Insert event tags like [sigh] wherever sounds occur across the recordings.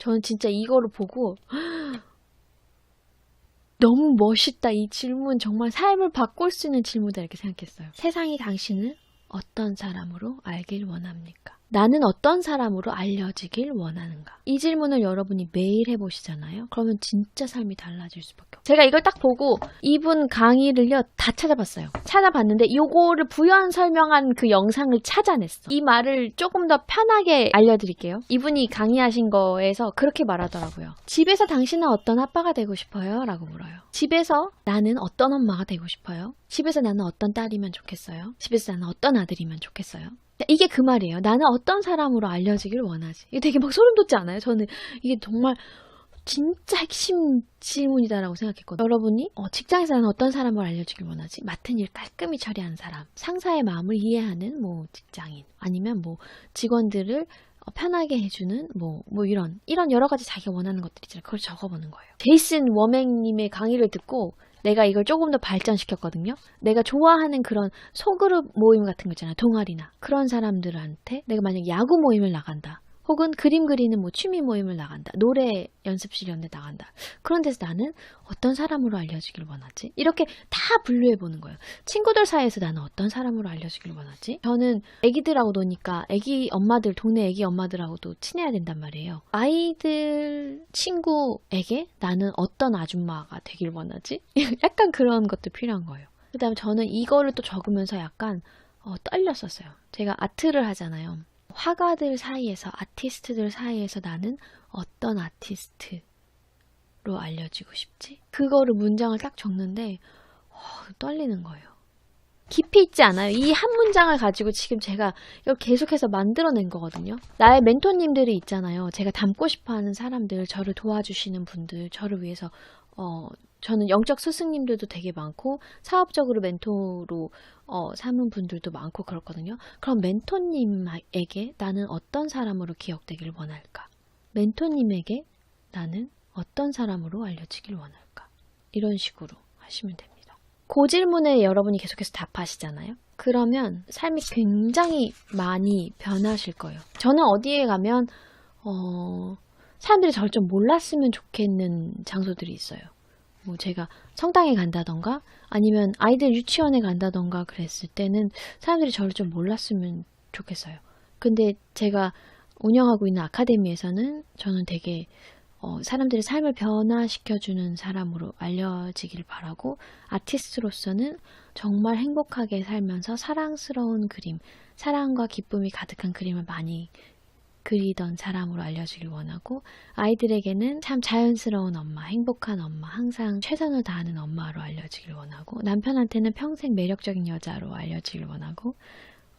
저는 진짜 이거를 보고 너무 멋있다. 이 질문 정말 삶을 바꿀 수 있는 질문이다 이렇게 생각했어요. 세상이 당신을 어떤 사람으로 알길 원합니까? 나는 어떤 사람으로 알려지길 원하는가? 이 질문을 여러분이 매일 해보시잖아요. 그러면 진짜 삶이 달라질 수밖에 없어요. 제가 이걸 딱 보고 이분 강의를요 다 찾아봤어요. 찾아봤는데 요거를 부연 설명한 그 영상을 찾아냈어. 이 말을 조금 더 편하게 알려드릴게요. 이분이 강의하신 거에서 그렇게 말하더라고요. 집에서 당신은 어떤 아빠가 되고 싶어요? 라고 물어요. 집에서 나는 어떤 엄마가 되고 싶어요? 집에서 나는 어떤 딸이면 좋겠어요? 집에서 나는 어떤 아들이면 좋겠어요? 이게 그 말이에요. 나는 어떤 사람으로 알려지길 원하지. 이게 되게 막 소름 돋지 않아요? 저는 이게 정말 진짜 핵심 질문이다라고 생각했거든요. 여러분이 어, 직장에서 나는 어떤 사람을 알려주길 원하지? 맡은 일 깔끔히 처리하는 사람, 상사의 마음을 이해하는 뭐 직장인, 아니면 뭐 직원들을 어, 편하게 해주는 뭐, 뭐 이런 이런 여러 가지 자기가 원하는 것들 있잖아요. 그걸 적어보는 거예요. 제이슨 워맹님의 강의를 듣고 내가 이걸 조금 더 발전시켰거든요. 내가 좋아하는 그런 소그룹 모임 같은 거 있잖아요. 동아리나 그런 사람들한테 내가 만약 야구 모임을 나간다. 혹은 그림 그리는 뭐 취미 모임을 나간다. 노래 연습실 이런 데 나간다. 그런 데서 나는 어떤 사람으로 알려지길 원하지? 이렇게 다 분류해 보는 거예요. 친구들 사이에서 나는 어떤 사람으로 알려지길 원하지? 저는 애기들하고 노니까 애기 엄마들, 동네 애기 엄마들하고도 친해야 된단 말이에요. 아이들 친구에게 나는 어떤 아줌마가 되길 원하지? [laughs] 약간 그런 것도 필요한 거예요. 그 다음에 저는 이거를 또 적으면서 약간 어, 떨렸었어요. 제가 아트를 하잖아요. 화가들 사이에서, 아티스트들 사이에서 나는 어떤 아티스트로 알려지고 싶지? 그거를 문장을 딱 적는데, 어, 떨리는 거예요. 깊이 있지 않아요. 이 한 문장을 가지고 지금 제가 이걸 계속해서 만들어낸 거거든요. 나의 멘토님들이 있잖아요. 제가 닮고 싶어 하는 사람들, 저를 도와주시는 분들, 저를 위해서, 어, 저는 영적 스승님들도 되게 많고, 사업적으로 멘토로 어, 삼은 분들도 많고 그렇거든요. 그럼 멘토님에게 나는 어떤 사람으로 기억되길 원할까? 멘토님에게 나는 어떤 사람으로 알려지길 원할까? 이런 식으로 하시면 됩니다. 그 질문에 여러분이 계속해서 답하시잖아요. 그러면 삶이 굉장히 많이 변하실 거예요. 저는 어디에 가면 어, 사람들이 저를 좀 몰랐으면 좋겠는 장소들이 있어요. 뭐 제가 성당에 간다던가 아니면 아이들 유치원에 간다던가 그랬을 때는 사람들이 저를 좀 몰랐으면 좋겠어요. 근데 제가 운영하고 있는 아카데미에서는 저는 되게 어, 사람들의 삶을 변화시켜주는 사람으로 알려지길 바라고 아티스트로서는 정말 행복하게 살면서 사랑스러운 그림, 사랑과 기쁨이 가득한 그림을 많이 그리던 사람으로 알려주길 원하고 아이들에게는 참 자연스러운 엄마, 행복한 엄마, 항상 최선을 다하는 엄마로 알려주길 원하고 남편한테는 평생 매력적인 여자로 알려주길 원하고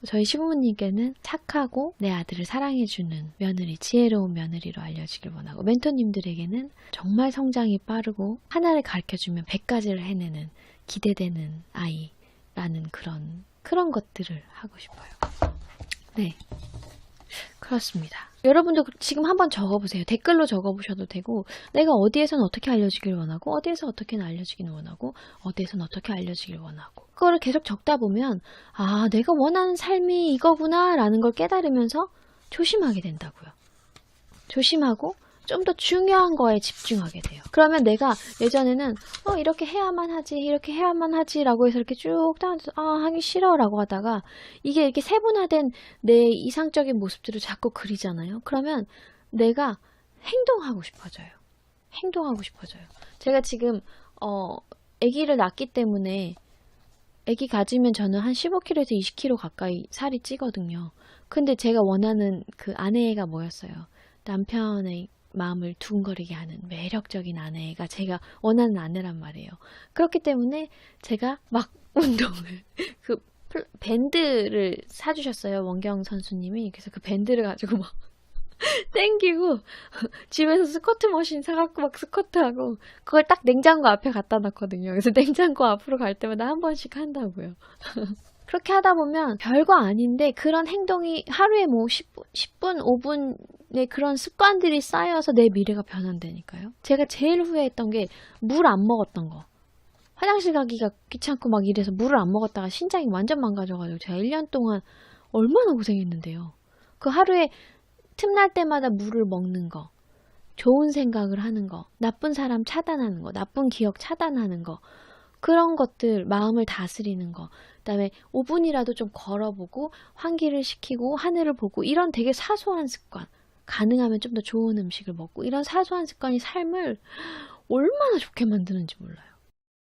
저희 시부모님께는 착하고 내 아들을 사랑해주는 며느리, 지혜로운 며느리로 알려주길 원하고 멘토님들에게는 정말 성장이 빠르고 하나를 가르쳐주면 100가지를 해내는 기대되는 아이라는 그런 그런 것들을 하고 싶어요. 네. 그렇습니다. 여러분도 지금 한번 적어보세요. 댓글로 적어보셔도 되고, 내가 어디에서는 어떻게 알려지길 원하고, 어디에서 어떻게 알려지기는 원하고, 어디에서는 어떻게 알려지길 원하고. 그거를 계속 적다 보면, 아, 내가 원하는 삶이 이거구나, 라는 걸 깨달으면서 조심하게 된다고요. 조심하고, 좀 더 중요한 거에 집중하게 돼요. 그러면 내가 예전에는 어 이렇게 해야만 하지 이렇게 해야만 하지라고 해서 이렇게 쭉 따라서 아 하기 싫어라고 하다가 이게 이렇게 세분화된 내 이상적인 모습들을 자꾸 그리잖아요. 그러면 내가 행동하고 싶어져요. 행동하고 싶어져요. 제가 지금 어 아기를 낳기 때문에 아기 가지면 저는 한 15kg에서 20kg 가까이 살이 찌거든요. 근데 제가 원하는 그 아내가 뭐였어요? 남편의 마음을 두근거리게 하는 매력적인 아내가 제가 원하는 아내란 말이에요. 그렇기 때문에 제가 막 [laughs] 운동을 그 플- 밴드를 사주셨어요. 원경 선수님이. 그래서 그 밴드를 가지고 막 [laughs] 땡기고 [laughs] 집에서 스쿼트 머신 사갖고 막 스쿼트하고 그걸 딱 냉장고 앞에 갖다 놨거든요. 그래서 냉장고 앞으로 갈 때마다 한 번씩 한다고요. 그렇게 하다 보면 별거 아닌데 그런 행동이 하루에 뭐 10분, 10분, 5분 네, 그런 습관들이 쌓여서 내 미래가 변한다니까요. 제가 제일 후회했던 게 물 안 먹었던 거. 화장실 가기가 귀찮고 막 이래서 물을 안 먹었다가 신장이 완전 망가져가지고 제가 1년 동안 얼마나 고생했는데요. 그 하루에 틈날 때마다 물을 먹는 거. 좋은 생각을 하는 거, 나쁜 사람 차단하는 거, 나쁜 기억 차단하는 거, 그런 것들, 마음을 다스리는 거, 그 다음에 5분이라도 좀 걸어보고, 환기를 시키고, 하늘을 보고, 이런 되게 사소한 습관. 가능하면 좀 더 좋은 음식을 먹고 이런 사소한 습관이 삶을 얼마나 좋게 만드는지 몰라요.